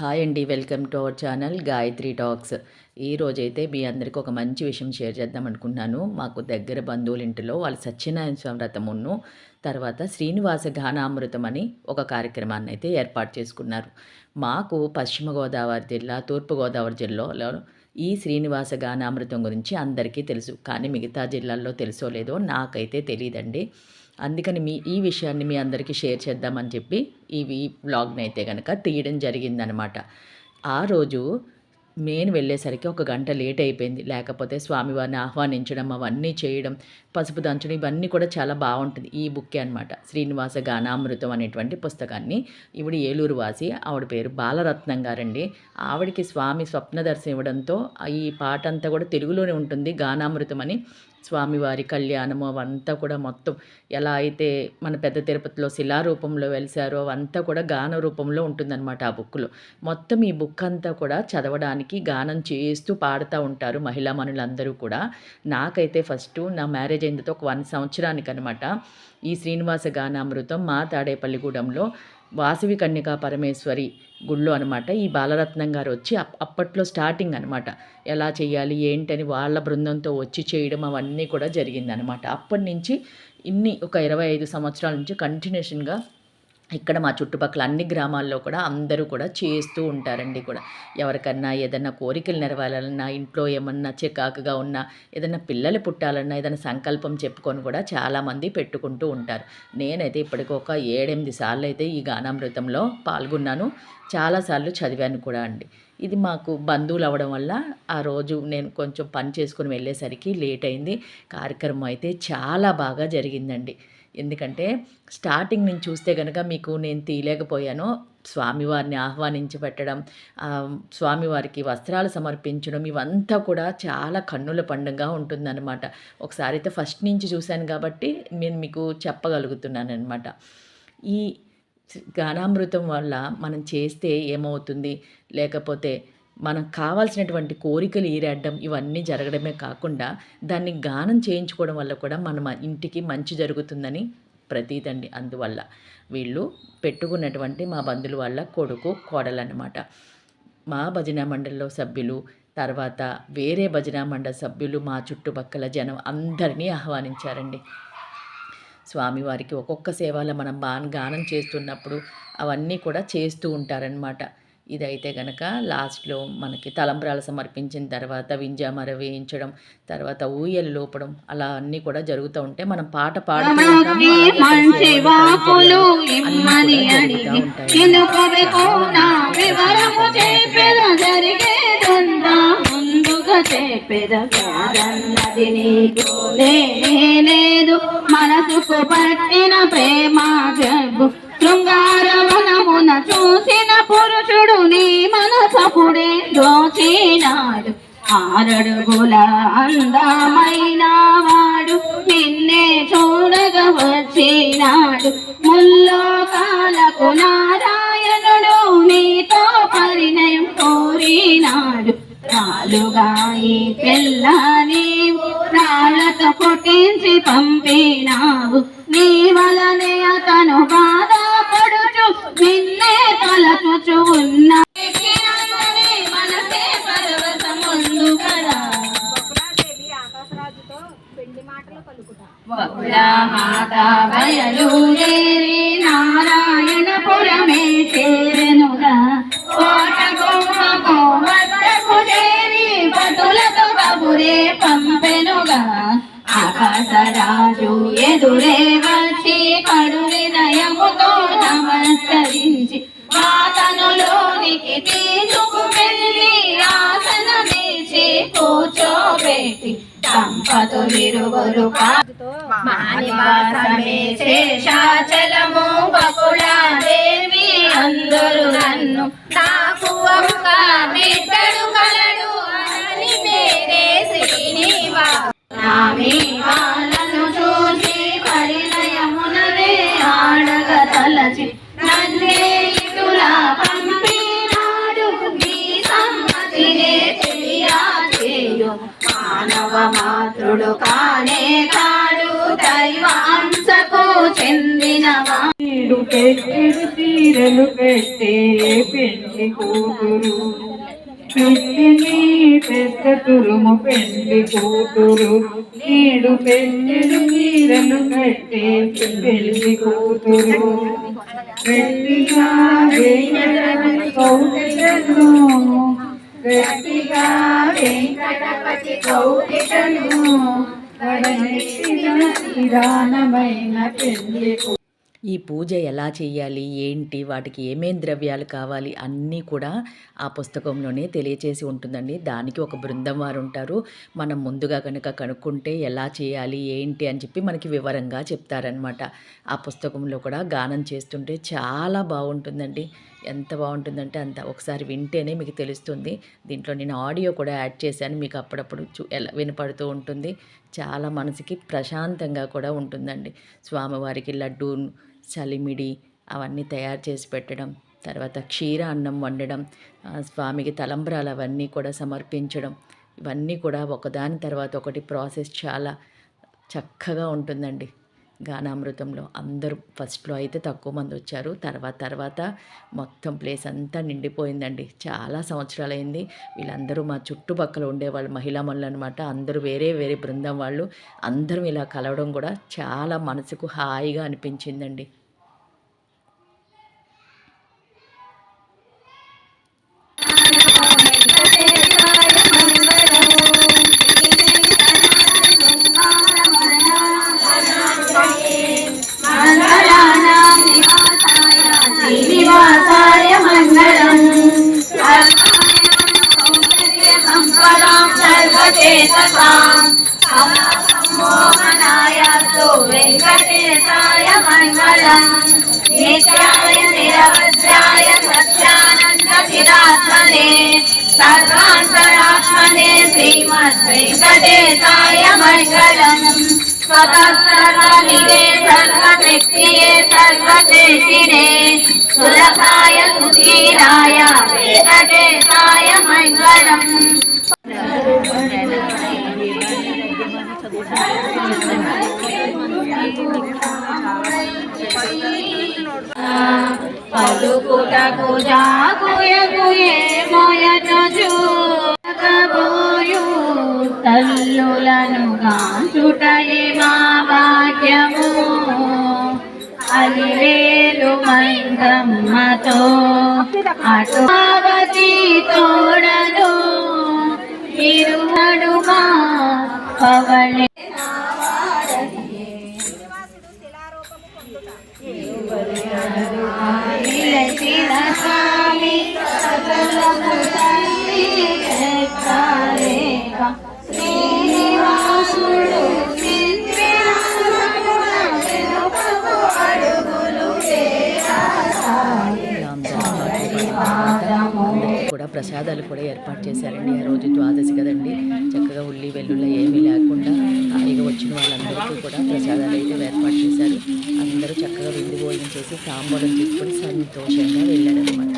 Hi అండి welcome to our channel Gayatri talks ఈ రోజైతే మీ అందరికీ ఒక మంచి విషయం షేర్ చేద్దాం అనుకున్నాను మాకు దగ్గర బంధువుల ఇంటిలో వాళ్ళ సత్యనారాయణ స్వామి వ్రతమును తర్వాత శ్రీనివాస గానామృతం అని ఒక కార్యక్రమాన్ని అయితే ఏర్పాటు చేసుకున్నారు. మాకు పశ్చిమ గోదావరి జిల్లా తూర్పుగోదావరి జిల్లాలో ఈ శ్రీనివాస గానామృతం గురించి అందరికీ తెలుసు. కానీ మిగతా జిల్లాల్లో తెలుసో లేదో నాకైతే తెలియదండి అందుకని మీ ఈ విషయాన్ని మీ అందరికీ షేర్ చేద్దామని చెప్పి ఈ ఈ వ్లాగ్ని అయితే కనుక తీయడం జరిగిందనమాట. ఆ రోజు నేను వెళ్ళేసరికి ఒక గంట లేట్ అయిపోయింది. లేకపోతే స్వామివారిని ఆహ్వానించడం అవన్నీ చేయడం పసుపు దంచడం ఇవన్నీ కూడా చాలా బాగుంటుంది. ఈ బుక్కే అనమాట శ్రీనివాస గానామృతం అనేటువంటి పుస్తకాన్ని. ఇవిడ ఏలూరు వాసి ఆవిడ పేరు బాలరత్నం గారండి. ఆవిడకి స్వామి స్వప్న దర్శనం ఇవ్వడంతో ఈ పాట అంతా కూడా తెలుగులోనే ఉంటుంది. గానామృతం అని స్వామివారి కళ్యాణము అవంతా కూడా మొత్తం ఎలా అయితే మన పెద్ద తిరుపతిలో శిలా రూపంలో వెలిసారో అవంతా కూడా గాన రూపంలో ఉంటుందన్నమాట ఆ బుక్లో మొత్తం ఈ బుక్ అంతా కూడా చదవడానికి గానం చేస్తూ పాడుతూ ఉంటారు మహిళా మనులందరూ కూడా. నాకైతే ఫస్ట్ నా మ్యారేజ్ అయిన ఒక వన్ సంవత్సరానికి అనమాట ఈ శ్రీనివాస గానామృతం మా తాడేపల్లిగూడెంలో వాసవి కన్యకా పరమేశ్వరి గుళ్ళో అనమాట. ఈ బాలరత్నం గారు వచ్చి అప్పట్లో స్టార్టింగ్ అనమాట. ఎలా చేయాలి ఏంటని వాళ్ళ బృందంతో వచ్చి చేయడం అవన్నీ కూడా జరిగిందనమాట. అప్పటి నుంచి ఇన్ని ఒక ఇరవై ఐదు సంవత్సరాల నుంచి కంటిన్యూషన్గా ఇక్కడ మా చుట్టుపక్కల అన్ని గ్రామాల్లో కూడా అందరూ కూడా చేస్తూ ఉంటారండి కూడా. ఎవరికన్నా ఏదన్నా కోరికలు నెరవేరాలన్నా ఇంట్లో ఏమన్నా చికాకుగా ఉన్నా ఏదన్నా పిల్లలు పుట్టాలన్నా ఏదైనా సంకల్పం చెప్పుకొని కూడా చాలామంది పెట్టుకుంటూ ఉంటారు. నేనైతే ఇప్పటికి ఒక ఏడెనిమిది సార్లు అయితే ఈ గానామృతంలో పాల్గొన్నాను. చాలాసార్లు చదివాను కూడా అండి. ఇది మాకు బంధువులు అవ్వడం వల్ల ఆ రోజు నేను కొంచెం పని చేసుకుని వెళ్ళేసరికి లేట్ అయింది. కార్యక్రమం అయితే చాలా బాగా జరిగిందండి. ఎందుకంటే స్టార్టింగ్ నుంచి చూస్తే కనుక మీకు నేను తీయలేకపోయాను. స్వామివారిని ఆహ్వానించి పెట్టడం స్వామివారికి వస్త్రాలు సమర్పించడం ఇవంతా కూడా చాలా కన్నుల పండుగ ఉంటుందన్నమాట. ఒకసారి అయితే ఫస్ట్ నుంచి చూశాను కాబట్టి నేను మీకు చెప్పగలుగుతున్నాను అనమాట ఈ గానామృతం వల్ల మనం చేస్తే ఏమవుతుంది? లేకపోతే మనకు కావాల్సినటువంటి కోరికలు ఈరేడడం ఇవన్నీ జరగడమే కాకుండా దాన్ని గానం చేయించుకోవడం వల్ల కూడా మన ఇంటికి మంచి జరుగుతుందని ప్రతీతండి అందువల్ల వీళ్ళు పెట్టుకున్నటువంటి మా బంధువుల వాళ్ళ కొడుకు కోడలన్నమాట. మా భజన మండలిలో సభ్యులు తర్వాత వేరే భజన మండలి సభ్యులు మా చుట్టుపక్కల జనం అందరినీ ఆహ్వానించారండి. స్వామివారికి ఒక్కొక్క సేవలో మనం బాగా గానం చేస్తున్నప్పుడు అవన్నీ కూడా చేస్తూ ఉంటారనమాట ఇదైతే కనుక లాస్ట్లో మనకి తలంబ్రాలు సమర్పించిన తర్వాత వింజామర వేయించడం తర్వాత ఊయలు లోపడం అలా అన్నీ కూడా జరుగుతూ ఉంటే మనం పాట పాడుతూ లేదు. మనసుకు పట్టిన ప్రేమ జబ్బు. శృంగారమునమున చూసిన పురుషుడు నీ మనసపుడే దోచినాడు. ఆరడుగుల అందమైన వాడు నిన్నే చూడగ వచ్చినాడు. ముల్లోకాలకు నారాయణుడు నీ రాలుగా ఈ పిల్ల నీవు రాళ్ళతో కొట్టించి పంపినావు. నీ వలనే అతను బాధపడుచు నిన్నే తలచుచు ఉన్నా. మాత బయలు నారాయణపురమే చేరెనుగా ఆకాశరాజు ఎదురే వచ్చి పడు వినయముతో నమస్కరించి మాతనులోనికి తీసుకు వెళ్ళి ఆసన వేసి కూర్చోబెట్టి దంపతులిరువురు మానివాసమే శేషాచలము బకుళాదేవి అందరు నన్ను నాకు ఒక బిడ్డడు కలడు మాతృడు కానే కాడు దైవాంశకు చెందినవా? నీడు పెట్టెడు తీరలు పెట్టే పెళ్ళి కూతురు. పెట్టిని పెద్ద తురుము పెళ్ళి కూతురు. నీడు పెళ్ళి తీరలు పెట్టే పెళ్ళి కూతురు. పెళ్ళి గట్టిగా వెంకటపతి కౌటికను వడనెట్టిన నిదానమైన పెళ్ళి ఈ పూజ ఎలా చేయాలి ఏంటి? వాటికి ఏమేం ద్రవ్యాలు కావాలి? అన్నీ కూడా ఆ పుస్తకంలోనే తెలియచేసి ఉంటుందండి. దానికి ఒక బృందం వారు ఉంటారు. మనం ముందుగా కనుక కనుక్కుంటే ఎలా చేయాలి? ఏంటి? అని చెప్పి మనకి వివరంగా చెప్తారనమాట ఆ పుస్తకంలో కూడా గానం చేస్తుంటే చాలా బాగుంటుందండి. ఎంత బాగుంటుందంటే అంత. ఒకసారి వింటేనే మీకు తెలుస్తుంది. దీంట్లో నేను ఆడియో కూడా యాడ్ చేశాను. మీకు అప్పుడప్పుడు చూ ఎలా వినపడుతూ ఉంటుంది. చాలా మనసుకి ప్రశాంతంగా కూడా ఉంటుందండి. స్వామివారికి లడ్డూ చలిమిడి అవన్నీ తయారు చేసి పెట్టడం తర్వాత క్షీర అన్నం వండడం స్వామికి తలంబ్రాలు అవన్నీ కూడా సమర్పించడం ఇవన్నీ కూడా ఒకదాని తర్వాత ఒకటి ప్రాసెస్ చాలా చక్కగా ఉంటుందండి. గానామృతంలో అందరూ ఫస్ట్లో అయితే తక్కువ మంది వచ్చారు. తర్వాత తర్వాత మొత్తం ప్లేస్ అంతా నిండిపోయిందండి. చాలా సంవత్సరాలైంది. వీళ్ళందరూ మా చుట్టుపక్కల ఉండేవాళ్ళు మహిళా మనులు అనమాట అందరూ వేరే వేరే బృందం వాళ్ళు. అందరం ఇలా కలవడం కూడా చాలా మనసుకు హాయిగా అనిపించిందండి. मोहनाय तु वेङ्कटेशाय मङ्गलम् नित्याय निरवद्राय सत्यानन्दचिरात्मने सर्वान्तरात्मने श्रीमद्वेङ्कटेशाय मङ्गलम् स्वतः सर्वशक्तिये सर्वशेषिणे सुलभाय सुधीराय वेङ्कटेशाय मङ्गलम् తల్లులను గాంచుటయే మా వాక్యము అలివేలు మంగమ్మతో అటు పార్వతీ తోడను ఇరువడుమా పవళే ప్రసాదాలు కూడా ఏర్పాటు చేశారండి. ఆ రోజు ద్వాదశి కదండి. చక్కగా ఉల్లి వెల్లుల్లి ఏమీ లేకుండా హాయిగా వచ్చిన వాళ్ళందరికీ కూడా ప్రసాదాలు అయితే ఏర్పాటు చేశారు. అందరూ చక్కగా విందు భోజనం చేసి తాంబూలం తీసుకొని సంతోషంగా వెళ్ళారనమాట